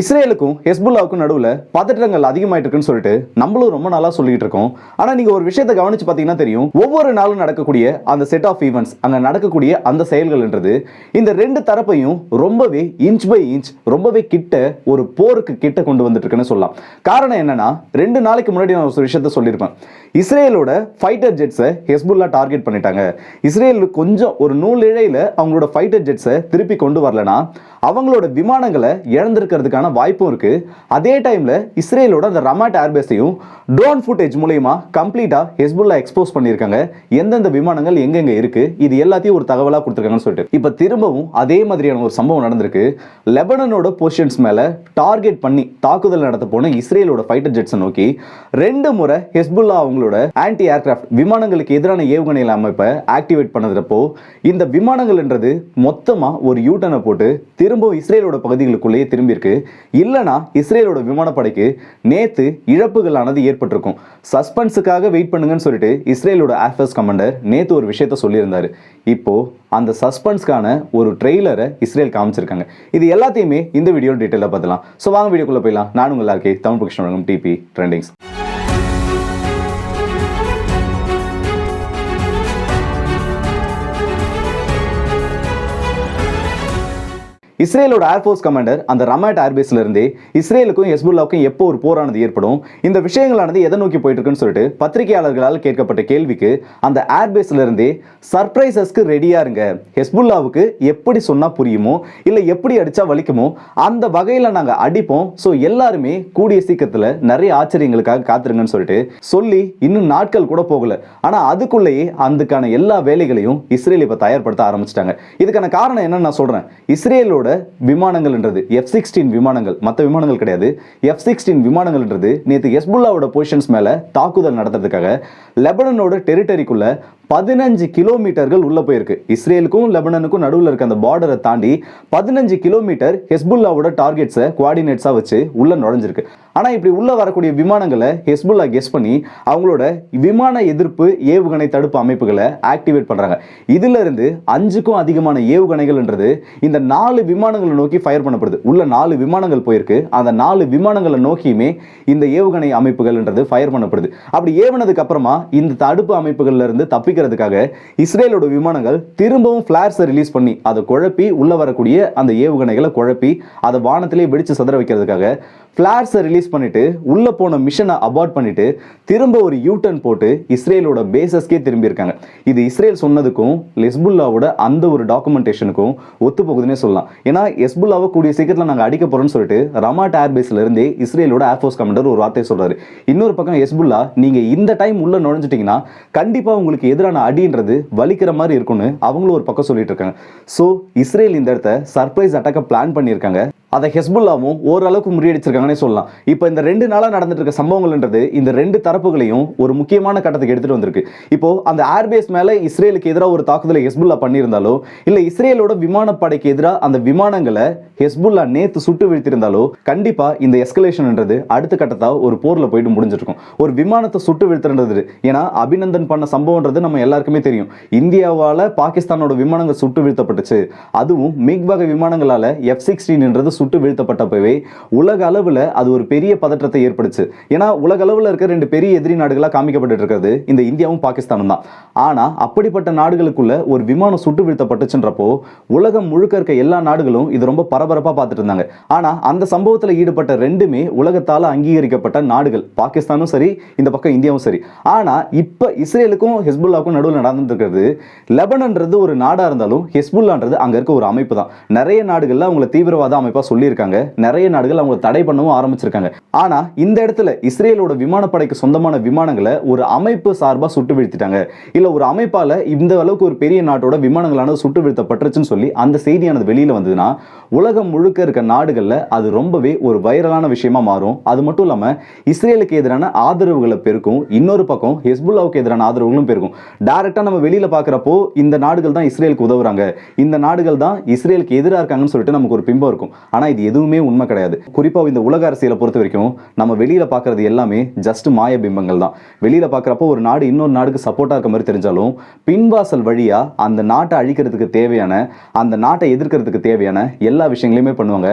இஸ்ரேலுக்கும் ஹெஸ்புல்லாவுக்கும் நடுவில் பதற்றங்கள் அதிகமாயிட்டு இருக்குன்னு சொல்லிட்டு நம்மளும் ரொம்ப நாளாக சொல்லிட்டு இருக்கோம். ஆனால் நீங்கள் ஒரு விஷயத்தை கவனிச்சு பார்த்தீங்கன்னா தெரியும். ஒவ்வொரு நாளும் நடக்கக்கூடிய அந்த செட் ஆஃப் ஈவெண்ட்ஸ் அங்கே நடக்கக்கூடிய அந்த செயல்கள்ன்றது இந்த ரெண்டு தரப்பையும் ரொம்பவே இன்ச் பை இன்ச் ரொம்பவே கிட்ட ஒரு போருக்கு கிட்ட கொண்டு வந்துட்டு இருக்குன்னு சொல்லலாம். காரணம் என்னன்னா ரெண்டு நாளைக்கு முன்னாடி நான் ஒரு விஷயத்த சொல்லியிருப்பேன். இஸ்ரேலோட ஃபைட்டர் ஜெட்ஸை ஹெஸ்புல்லா டார்கெட் பண்ணிட்டாங்க. இஸ்ரேல் கொஞ்சம் ஒரு நூல் இழையில அவங்களோட ஃபைட்டர் ஜெட்ஸை திருப்பி கொண்டு வரலனா அவங்களோட விமானங்களை இழந்திருக்கிறதுக்கான வாய்ப்பும் இருக்கு. அதே டைம்ல இஸ்ரேலோட அந்த ரமாட் ஏர்பேஸையும் ட்ரோன் ஃபுட்டேஜ் மூலயமா கம்ப்ளீட்டாக ஹெஸ்புல்லா எக்ஸ்போஸ் பண்ணியிருக்காங்க. எந்தெந்த விமானங்கள் எங்கெங்க இருக்குது இது எல்லாத்தையும் ஒரு தகவலாக கொடுத்துருக்காங்கன்னு சொல்லிட்டு. இப்போ திரும்பவும் அதே மாதிரியான ஒரு சம்பவம் நடந்திருக்கு. லெபனனோட பொசிஷன்ஸ் மேலே டார்கெட் பண்ணி தாக்குதல் நடத்த போன இஸ்ரேலோட ஃபைட்டர் ஜெட்ஸை நோக்கி ரெண்டு முறை ஹெஸ்புல்லா அவங்களோட ஆன்டி ஏர்கிராஃப்ட் விமானங்களுக்கு எதிரான ஏவுகணையில் அமைப்பை ஆக்டிவேட் பண்ணதுறப்போ இந்த விமானங்கள்ன்றது மொத்தமாக ஒரு யூட்டனை போட்டு திரும்பவும் இஸ்ரேலோட பகுதிகளுக்குள்ளேயே திரும்பியிருக்கு. இல்லைனா இஸ்ரேலோட விமானப்படைக்கு நேத்து இழப்புகளானது ஏற்பட்டிருக்கும். சஸ்பென்ஸுக்காக வெயிட் பண்ணுங்கன்னு சொல்லிட்டு இஸ்ரேலோட ஏர்ஃபோர்ஸ் கமாண்டர் நேத்து ஒரு விஷயத்த சொல்லியிருந்தார். இப்போ அந்த சஸ்பென்ஸ்க்கான ஒரு ட்ரெய்லரை இஸ்ரேல் காமிச்சிருக்காங்க. இது எல்லாத்தையுமே இந்த வீடியோ டீட்டெயிலாக பார்த்துலாம் ஸோ வாங்க வீடியோக்குள்ள போயிடலாம். நான் உங்கள் எல்லாருக்கே தமிழ் பொக்கிஷன் டிபி ட்ரெண்டிங்ஸ் இஸ்ரேலோட ஏர்ஃபோர்ஸ் கமாண்டர் அந்த ரமேட் ஏர்பேஸ்ல இருந்தே இஸ்ரேலுக்கும் ஹெஸ்புல்லாவுக்கும் எப்போ ஒரு போரானது ஏற்படும்? இந்த விஷயங்களானது எதை நோக்கி போயிட்டு இருக்குன்னு சொல்லிட்டு பத்திரிகையாளர்களால் கேட்கப்பட்ட கேள்விக்கு அந்த ஏர்பேஸ்ல இருந்தே சர்ப்ரைசஸ்க்கு ரெடியா இருங்க ஹெஸ்புல்லாவுக்கு எப்படி சொன்னா புரியுமோ இல்ல எப்படி அடிச்சா வலிக்குமோ அந்த வகையில நாங்க அடிப்போம். ஸோ எல்லாருமே கூடிய சீக்கிரத்துல நிறைய ஆச்சரியங்களுக்காக காத்துருங்கன்னு சொல்லிட்டு சொல்லி இன்னும் நாட்கள் கூட போகல. ஆனா அதுக்குள்ளேயே அதுக்கான எல்லா வேலைகளையும் இஸ்ரேல் இப்ப தயார்படுத்த ஆரம்பிச்சிட்டாங்க. இதுக்கான காரணம் என்னன்னு நான் சொல்றேன். இஸ்ரேலோட விமானங்கள்ன்றது. எஃப் சிக்ஸ்டீன் விமானங்கள் மற்ற விமானங்கள் கிடையாது. எஃப் சிக்ஸ்டீன் விமானங்கள்ன்றது நேற்று ஹெஸ்புல்லாவோட பொசிஷன்ஸ் மேலே தாக்குதல் நடத்துறதுக்காக லெபனனோட டெரிட்டரிக்குள்ள பதினஞ்சு கிலோமீட்டர்கள் உள்ளே போயிருக்கு. இஸ்ரேலுக்கும் லெபனனுக்கும் நடுவில் இருக்க அந்த பார்டரை தாண்டி பதினஞ்சு கிலோமீட்டர் ஹெஸ்புல்லாவோட டார்கெட்ஸை குவாடினேட்ஸாக வச்சு உள்ள நுழைஞ்சிருக்கு. ஆனால் இப்படி உள்ள வரக்கூடிய விமானங்களை ஹெஸ்புல்லா கெஸ் பண்ணி அவங்களோட விமான எதிர்ப்பு ஏவுகணை தடுப்பு அமைப்புகளை ஆக்டிவேட் பண்ணுறாங்க இதிலிருந்து அஞ்சுக்கும் அதிகமான ஏவுகணைகள்ன்றது இந்த நாலு விமானங்களை நோக்கி ஃபயர் பண்ணப்படுது. உள்ள நாலு விமானங்கள் போயிருக்கு. அந்த நாலு விமானங்களை நோக்கியுமே இந்த ஏவுகணை அமைப்புகள்ன்றது ஃபயர் பண்ணப்படுது. அப்படி ஏவுனதுக்கு அப்புறமா இந்த தடுப்பு அமைப்புகள்லேருந்து இருந்து தடுக்கிறதுக்காக இஸ்ரேலோட விமானங்கள் திரும்பவும் ஃபிளார்ஸை ரிலீஸ் பண்ணி அதை குழப்பி உள்ள வரக்கூடிய அந்த ஏவுகணைகளை குழப்பி அதை வானத்திலே வெடிச்சு சதுர வைக்கிறதுக்காக ஃப்ளார்ஸை ரிலீஸ் பண்ணிட்டு உள்ளே போன மிஷனை அபார்ட் பண்ணிட்டு திரும்ப ஒரு யூட்டர்ன் போட்டு இஸ்ரேலோட பேசஸ்க்கே திரும்பியிருக்காங்க. இது இஸ்ரேல் சொன்னதுக்கும் லெஸ்புல்லாவோட அந்த ஒரு டாக்குமெண்டேஷனுக்கும் ஒத்து போகுதுன்னே சொல்லலாம். ஏன்னா எஸ்புல்லாவை கூடிய சீக்கிரத்தில் நாங்கள் அடிக்க போகிறோம்னு சொல்லிட்டு ரமாட் ஏர்பேஸ்லேருந்தே இஸ்ரேலோட ஏர்ஃபோர்ஸ் கமாண்டர் ஒரு வார்த்தையை சொல்கிறார் இன்னொரு பக்கம் எஸ்புல்லா நீங்கள் இந்த டைம் உள்ளே நுழைஞ்சிட்டிங்கன்னா கண்டிப்பாக உங்களுக்கு எதிரான அடின்றது வலிக்கிற மாதிரி இருக்கும்னு அவங்களும் ஒரு பக்கம் சொல்லிட்டு இருக்காங்க. ஸோ இஸ்ரேல் இந்த இடத்த சர்ப்ரைஸ் அட்டாக்கை பிளான் பண்ணியிருக்காங்க. அதை ஹெஸ்புல்லாவும் ஓரளவுக்கு முறியடிச்சிருக்காங்கன்னே சொல்லலாம். இப்போ இந்த ரெண்டு நாளாக நடந்துட்டு இருக்க சம்பவங்கள்ன்றது இந்த ரெண்டு தரப்புகளையும் ஒரு முக்கியமான கட்டத்துக்கு எடுத்துகிட்டு வந்திருக்கு. இப்போ அந்த ஏர்பேஸ் மேலே இஸ்ரேலுக்கு எதிராக ஒரு தாக்குதலை ஹெஸ்புல்லா பண்ணியிருந்தாலோ இல்லை இஸ்ரேலோட விமானப்படைக்கு எதிராக அந்த விமானங்களை ஹெஸ்புல்லா நேத்து சுட்டு வீழ்த்திருந்தாலோ கண்டிப்பாக இந்த எஸ்கலேஷன்ன்றது அடுத்த கட்டத்தால் ஒரு போரில் போயிட்டு முடிஞ்சிருக்கும். ஒரு விமானத்தை சுட்டு வீழ்த்துறது ஏன்னா அபிநந்தன் பண்ண சம்பவம்ன்றது நம்ம எல்லாருக்குமே தெரியும். இந்தியாவால் பாகிஸ்தானோட விமானங்கள் சுட்டு வீழ்த்தப்பட்டுச்சு. அதுவும் மிக் வகை விமானங்களால் எஃப் சிக்ஸ்டீன்ன்றது சுட்டு வீழ்த்தப்பட்டப்பவே உலக அளவில் அது ஒரு பெரிய பதற்றத்தை ஏற்படுச்சு. ஏன்னா உலக அளவில் இருக்கிற ரெண்டு பெரிய எதிரி நாடுகளாக காமிக்கப்பட்டு இருக்கிறது இந்த இந்தியாவும் பாகிஸ்தானும் தான். ஆனால் அப்படிப்பட்ட நாடுகளுக்குள்ள ஒரு விமானம் சுட்டு வீழ்த்தப்பட்டுச்சுன்றப்போ உலகம் முழுக்க இருக்க எல்லா நாடுகளும் இது ரொம்ப பரபரப்பாக பார்த்துட்டு இருந்தாங்க. ஆனால் அந்த சம்பவத்தில் ஈடுபட்ட ரெண்டுமே உலகத்தால் அங்கீகரிக்கப்பட்ட நாடுகள். பாகிஸ்தானும் சரி இந்த பக்கம் இந்தியாவும் சரி. ஆனால் இப்போ இஸ்ரேலுக்கும் ஹெஸ்புல்லாவுக்கும் நடுவில் நடந்துருக்கிறது லெபனன்றது ஒரு நாடாக இருந்தாலும் ஹெஸ்புல்லான்றது அங்கே இருக்க ஒரு அமைப்பு தான். நிறைய நாடுகளில் அவங்கள தீவிரவாத அமைப்பாக சொல்லியிருக்காங்க. நிறைய நாடுகள் அவங்கள தடை பண்ணவும் ஆரம்பிச்சிருக்காங்க. ஆனா இந்த இடத்துல இஸ்ரேலோட விமானப்படைக்கு சொந்தமான விமானங்களை ஒரு அமைப்பு சார்பா சுட்டு வீழ்த்திட்டாங்க. இல்ல ஒரு அமைப்பால இந்த அளவுக்கு ஒரு பெரிய நாட்டோட விமானங்களானது சுட்டு வீழ்த்தப்பட்டுருச்சுன்னு சொல்லி அந்த செய்தியானது வெளியில வந்ததுன்னா உலகம் முழுக்க இருக்க நாடுகள்ல அது ரொம்பவே ஒரு வைரலான விஷயமா மாறும். அது மட்டும் இல்லாம இஸ்ரேலுக்கு எதிரான ஆதரவுகளை பெருக்கும். இன்னொரு பக்கம் ஹெஸ்புல்லாவுக்கு எதிரான ஆதரவுகளும் பெருக்கும் டைரக்டா நம்ம வெளியில பாக்குறப்போ இந்த நாடுகள் தான் இஸ்ரேலுக்கு உதவுறாங்க. இந்த நாடுகள் தான் இஸ்ரேலுக்கு எதிராக இருக்காங்கன்னு சொல்லிட்டு நமக்கு ஒரு பிம்பம் இருக்கும். ஆனால் இது எதுவுமே உண்மை கிடையாது. குறிப்பாக இந்த உலக அரசியலை பொறுத்த வரைக்கும் நம்ம வெளியில் பார்க்கறது எல்லாமே ஜஸ்ட் மாய பிம்பங்கள் தான். வெளியில் பார்க்குறப்போ ஒரு நாடு இன்னொரு நாடுக்கு சப்போர்ட்டாக இருக்க மாதிரி தெரிஞ்சாலும் பின்வாசல் வழியாக அந்த நாட்டை அழிக்கிறதுக்கு தேவையான அந்த நாட்டை எதிர்க்கிறதுக்கு தேவையான எல்லா விஷயங்களையுமே பண்ணுவாங்க.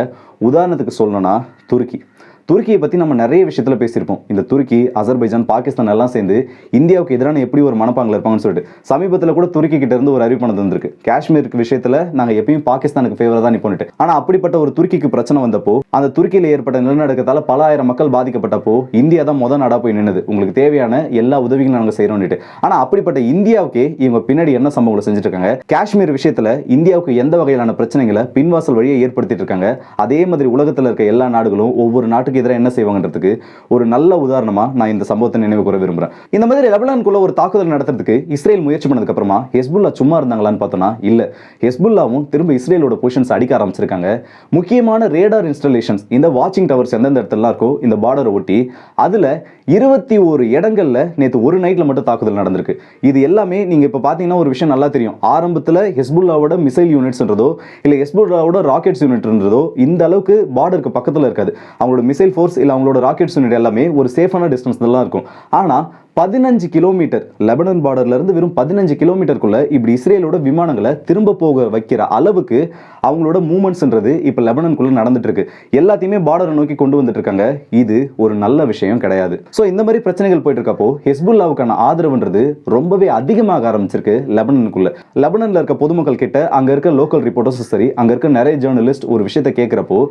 உதாரணத்துக்கு சொல்லணும்னா துருக்கி. துருக்கியை பற்றி நம்ம நிறைய விஷயத்தில் பேசியிருப்போம். இந்த துருக்கி அசர்பைஜான் பாகிஸ்தான் எல்லாம் சேர்ந்து இந்தியாவுக்கு எதிரான எப்படி ஒரு மனப்பாங்கில் இருப்பாங்கன்னு சொல்லிட்டு. சமீபத்தில் கூட துருக்கி கிட்ட இருந்து ஒரு அறிவிப்பு நடந்திருக்கு காஷ்மீருக்கு விஷயத்தில் நாங்கள் எப்பயும் பாகிஸ்தானுக்கு ஃபேவராக தான் நிப்போன்ட்டு ஆனால் அப்படிப்பட்ட ஒரு துருக்கிக்கு பிரச்சனை வந்தப்போ அந்த துருக்கியில் ஏற்பட்ட நிலநடுக்கத்தால் பல ஆயிரம் மக்கள் பாதிக்கப்பட்டப்போ இந்தியா தான் முத நாடாக போய் நின்னுது. உங்களுக்கு தேவையான எல்லா உதவிகளும் நாங்கள் செய்கிறோம்னுட்டு ஆனால் அப்படிப்பட்ட இந்தியாவுக்கே இவங்க பின்னாடி என்ன சம்பவங்களை செஞ்சுட்டு இருக்காங்க காஷ்மீர் விஷயத்தில் இந்தியாவுக்கு எந்த வகையிலான பிரச்சனைகளை பின்வாசல் வழியை ஏற்படுத்திட்டு இருக்காங்க? அதே மாதிரி உலகத்தில் இருக்க எல்லா நாடுகளும் ஒவ்வொரு நாட்டுக்கு எதிராக என்ன செய்வாங்கன்றதுக்கு ஒரு நல்ல உதாரணமா நான் இந்த சம்பவத்தை நினைவு கூற விரும்புகிறேன் இந்த மாதிரி லெபனான்குள்ள ஒரு தாக்குதல் நடத்துறதுக்கு இஸ்ரேல் முயற்சி பண்ணதுக்கப்புறமா ஹெஸ்புல்லா சும்மா இருந்தாங்களான்னு பார்த்தோன்னா இல்லை. ஹெஸ்புல்லாவும் திரும்ப இஸ்ரேலோட பொசிஷன்ஸ் அடிக்க ஆரம்பிச்சிருக்காங்க. முக்கியமான ரேடார் இன்ஸ்டலேஷன்ஸ் இந்த வாட்சிங் டவர்ஸ் எந்தெந்த இடத்துலலாம் இருக்கோ இந்த பார்டரை ஒட்டி அதில் இருபத்தி ஒரு இடங்களில் நேற்று ஒரு நைட்டில் மட்டும் தாக்குதல் நடந்திருக்கு. இது எல்லாமே நீங்கள் இப்போ பார்த்தீங்கன்னா ஒரு விஷயம் நல்லா தெரியும். ஆரம்பத்தில் ஹெஸ்புல்லாவோட மிசைல் யூனிட்ஸ்ன்றதோ இல்லை ஹெஸ்புல்லாவோட ராக்கெட்ஸ் யூனிட்ன்றதோ இந்த அளவுக்கு பார்டருக்கு பக்கத்தில் இருக்காது. அவங்களோட மிசைல் ஃபோர்ஸ் இல்ல அவங்களோட ராக்கெட்ஸ் யூனிட் எல்லாமே ஒரு சேஃபான டிஸ்டன்ஸ் தான் இருக்கும். ஆனா பதினஞ்சு கிலோமீட்டர் லெபனன் பார்டர்லேருந்து வெறும் பதினஞ்சு கிலோமீட்டருக்குள்ளே இப்படி இஸ்ரேலோட விமானங்களை திரும்ப போக வைக்கிற அளவுக்கு அவங்களோட மூமெண்ட்ஸ்ன்றது இப்போ லெபனனுக்குள்ளே நடந்துட்டு இருக்கு எல்லாத்தையுமே பார்டரை நோக்கி கொண்டு வந்துட்டுருக்காங்க. இது ஒரு நல்ல விஷயம் கிடையாது. ஸோ இந்த மாதிரி பிரச்சனைகள் போயிட்டு இருக்கப்போ ஹெஸ்புல்லாவுக்கான ஆதரவுன்றது ரொம்பவே அதிகமாக ஆரம்பிச்சிருக்கு லெபனனுக்குள்ளே லெபனனில் இருக்க பொதுமக்கள் கிட்ட அங்கே இருக்க லோக்கல் ரிப்போர்ட்டர்ஸும் சரி அங்கே இருக்க நிறைய ஜேர்னலிஸ்ட் ஒரு விஷயத்தை கேட்குறப்போ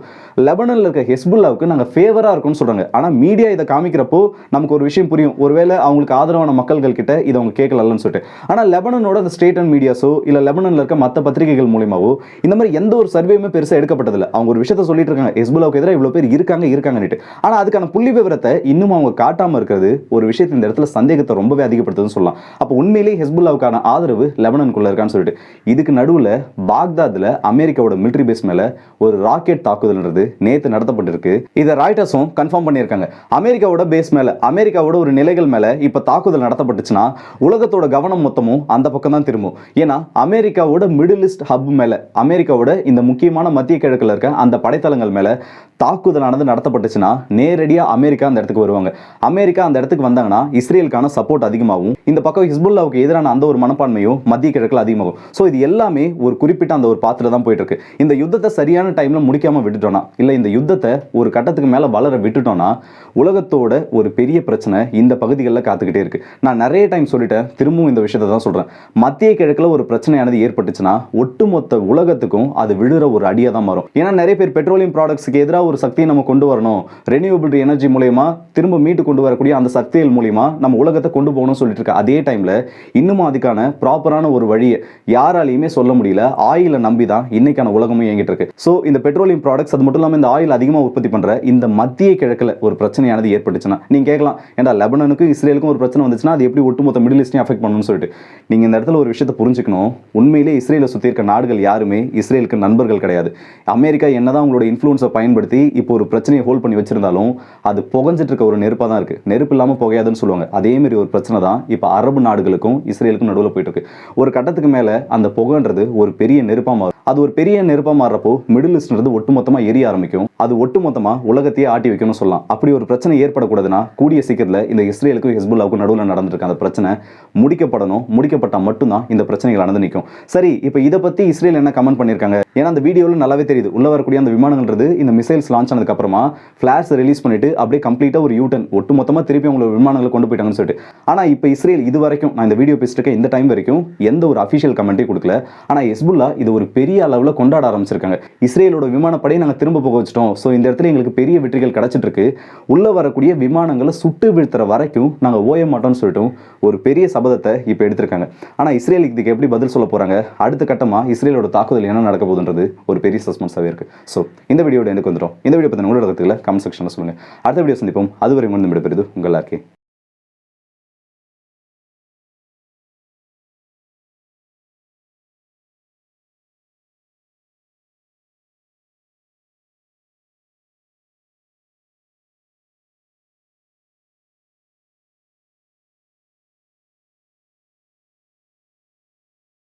லெபனனில் இருக்க ஹெஸ்புல்லாவுக்கு நாங்கள் ஃபேவராக இருக்கும்னு சொல்கிறாங்க ஆனால் மீடியா இதை காமிக்கிறப்போ நமக்கு ஒரு விஷயம் புரியும். ஒருவேளை அவங்களுக்கு ஆதரவான மக்கள்கள் கிட்ட இதை அவங்க கேட்கலன்னு சொல்லிட்டு. ஆனால் லெபனனோட அந்த ஸ்டேட் அண்ட் மீடியாஸோ இல்லை லெபனனில் இருக்க மற்ற பத்திரிகைகள் மூலியமாவோ இந்த மாதிரி எந்த ஒரு சர்வேயுமே பெருசாக எடுக்கப்பட்டதில்லை. அவங்க ஒரு விஷயத்த சொல்லிட்டு இருக்காங்க. ஹெஸ்புல்லாவுக்கு எதிராக இவ்வளோ பேர் இருக்காங்க இருக்காங்கன்னுட்டு. ஆனால் அதுக்கான புள்ளி விவரத்தை இன்னும் அவங்க காட்டாமல் இருக்கிறது ஒரு விஷயத்தை இந்த இடத்துல சந்தேகத்தை ரொம்பவே அதிகப்படுத்துதுன்னு சொல்லலாம். அப்போ உண்மையிலேயே ஹெஸ்புல்லாவுக்கான ஆதரவு லெபனனுக்குள்ள இருக்கான்னு சொல்லிட்டு. இதுக்கு நடுவில் பாக்தாதில் அமெரிக்காவோட மிலிட்டரி பேஸ் மேலே ஒரு ராக்கெட் தாக்குதல்ன்றது நேற்று நடத்தப்பட்டிருக்கு. இதை ராய்டர்ஸும் கன்ஃபார்ம் பண்ணியிருக்காங்க. அமெரிக்காவோட பேஸ் மேலே அமெரிக்காவோட ஒரு நிலைகள் மேலே இப்ப தாக்குதல் நடத்தப்பட்டுச்சுன்னா உலகத்தோட கவனம் மொத்தமும் அந்த பக்கம் தான் திரும்பும். ஏன்னா அமெரிக்காவோட மிடில் ஈஸ்ட் ஹப் மேல அமெரிக்காவோட இந்த முக்கியமான மத்திய கிழக்குல இருக்க அந்த படைத்தளங்கள் மேலே தாக்குதலானது நடத்தப்பட்டுச்சுன்னா நேரடியாக அமெரிக்கா அந்த இடத்துக்கு வருவாங்க. அமெரிக்கா அந்த இடத்துக்கு வந்தாங்கன்னா இஸ்ரேலுக்கான சப்போர்ட் அதிகமாகும். இந்த பக்கம் ஹிஸ்புல்லாவுக்கு எதிரான அந்த ஒரு மனப்பான்மையும் மத்திய கிழக்கில் அதிகமாகும். ஸோ இது எல்லாமே ஒரு குறிப்பிட்ட அந்த ஒரு பாத்திரம் தான் போயிட்டு இருக்கு. இந்த யுத்தத்தை சரியான டைம்ல முடிக்காம விட்டுட்டோம்னா இல்லை இந்த யுத்தத்தை ஒரு கட்டத்துக்கு மேலே வளர விட்டுட்டோம்னா உலகத்தோட ஒரு பெரிய பிரச்சனை இந்த பகுதிகளில் காத்துக்கிட்டே இருக்கு. நான் நிறைய டைம் சொல்லிட்டேன் திரும்பவும் இந்த விஷயத்தை தான் சொல்றேன். மத்திய கிழக்கில் ஒரு பிரச்சனையானது ஏற்பட்டுச்சுன்னா ஒட்டுமொத்த உலகத்துக்கும் அது விழுற ஒரு அடியாக தான் மாறும். ஏன்னா நிறைய பேர் பெட்ரோலியம் ப்ராடக்ட்ஸ்க்கு எதிராக ஒரு சக்தியை நம்ம கொண்டு வரணும். ரெனியூபிள் எனர்ஜி மூலயமா திரும்ப மீட்டு கொண்டு வரக்கூடிய அந்த சக்திகள் மூலியமா நம்ம உலகத்தை கொண்டு போகணும்னு சொல்லிட்டு இருக்க. அதே டைம்ல இன்னும் அதுக்கான ப்ராப்பரான ஒரு வழியை யாராலையுமே சொல்ல முடியல. ஆயிலை நம்பி தான் இன்னைக்கான உலகமும் இயங்கிட்டு இருக்கு. ஸோ இந்த பெட்ரோலியம் ப்ராடக்ட்ஸ் அது மட்டும் இல்லாமல் இந்த ஆயில் அதிகமாக உற்பத்தி பண்ற இந்த மத்திய கிழக்குல ஒரு பிரச்சனையானது ஏற்பட்டுச்சுன்னா நீங்க கேட்கலாம் ஏன்டா லெபனனுக்கும் இஸ்ரேலுக்கும் ஒரு பிரச்சனை வந்துச்சுன்னா அது எப்படி ஒட்டுமொத்த மிடில் ஈஸ்டையும் அஃபெக்ட் பண்ணணும்னு சொல்லிட்டு. நீங்க இந்த இடத்துல ஒரு விஷயத்தை புரிஞ்சுக்கணும். உண்மையிலே இஸ்ரேலை சுற்றி இருக்க நாடுகள் யாருமே இஸ்ரேலுக்கு நண்பர்கள் கிடையாது. அமெரிக்கா என்னதான் உங்களோட இன்ஃப்ளூன்ஸை பயன்படுத்தி இப்போ ஒரு பிரச்சனையை ஹோல்ட் பண்ணி வச்சிருந்தாலும் அது புகஞ்சிட்டு இருக்க ஒரு நெருப்பாக தான் இருக்கு. நெருப்பு இல்லாமல் புகையாதுன்னு சொல்லுவாங்க. அதே மாதிரி ஒரு பிரச்சனை தான் இப்போ அரபு நாடுகளுக்கும் இஸ்ரேலுக்கும் நடுவில் போயிட்டு இருக்கு. ஒரு கட்டத்துக்கு மேலே அந்த புகன்றது ஒரு பெரிய நெருப்பாக மாறும். அது ஒரு பெரிய நெருப்பாக மாறுறப்போ மிடில் ஈஸ்ட்ன்றது ஒட்டுமொத்தமாக எரிய ஆரம்பிக்கும். அது ஒட்டுமொத்தமாக உலகத்தையே ஆட்டி வைக்கணும்னு சொல்லலாம். அப்படி ஒரு பிரச்சனை ஏற்படக்கூடாதுன்னா கூடிய சீக்கிரத்தில் இந்த இஸ்ரேலுக்கும் ஹெஸ்புல்லாவுக்கும் நடுவில் நடந்திருக்க அந்த பிரச்சனை முடிக்கப்படணும். முடிக்கப்பட்டால் மட்டும்தான் இந்த பிரச்சனைகள் நடந்து நிற்கும். சரி இப்போ இதை பற்றி இஸ்ரேல் என்ன கமெண்ட் பண்ணியிருக்காங்க? ஏன்னா அந்த வீடியோவில் நல்லாவே தெரியுது. உள்ள வரக்கூடிய அந்த விமானங்கள்ன்றது இந்த மிசைல்ஸ் லான்ச் ஆனதுக்கப்புறமா ஃபிளாஷ் ரிலீஸ் பண்ணிட்டு அப்படியே கம்ப்ளீட்டாக ஒரு யூட்டன் ஒட்டு மொத்தமாக திருப்பி உங்களோட விமானங்களை கொண்டு போயிட்டாங்கன்னு சொல்லிட்டு. ஆனால் இப்போ இஸ்ரேல் இது வரைக்கும் நான் இந்த வீடியோ பேசிட்டு இந்த டைம் வரைக்கும் எந்த ஒரு அஃபிஷியல் கமெண்ட்டையும் கொடுக்கல. ஆனால் ஹெஸ்புல்லா இது ஒரு பெரிய அளவில் கொண்டாட ஆரம்பிச்சிருக்காங்க. இஸ்ரேலோட விமானப்படையை நாங்கள் திரும்ப போக வச்சிட்டோம். ஸோ இந்த இடத்துல எங்களுக்கு பெரிய வெற்றிகள் கிடைச்சிட்டு இருக்கு உள்ள வரக்கூடிய விமானங்களை சுட்டு வீழ்த்துற வரைக்கும் நாங்கள் ஓய மாட்டோம்னு சொல்லிட்டும் ஒரு பெரிய சபதத்தை இப்போ எடுத்திருக்காங்க. ஆனால் இஸ்ரேலுக்கு இதுக்கு எப்படி பதில் சொல்ல போறாங்க? அடுத்த கட்டமாக இஸ்ரேலோட தாக்குதல் என்ன நடக்க போகுதுன்றது ஒரு பெரிய சஸ்பென்ஸாகவே இருக்கு. ஸோ இந்த வீடியோட எனக்கு வந்துடும் இந்த வீடியோ பற்றின உங்களோட கருத்துக்களை கமெண்ட் செக்ஷனில் சொல்லுங்க. அடுத்த வீடியோ சந்திப்போம். அதுவரை முன் விடைபெறுது உங்கள் எல்லாருக்கே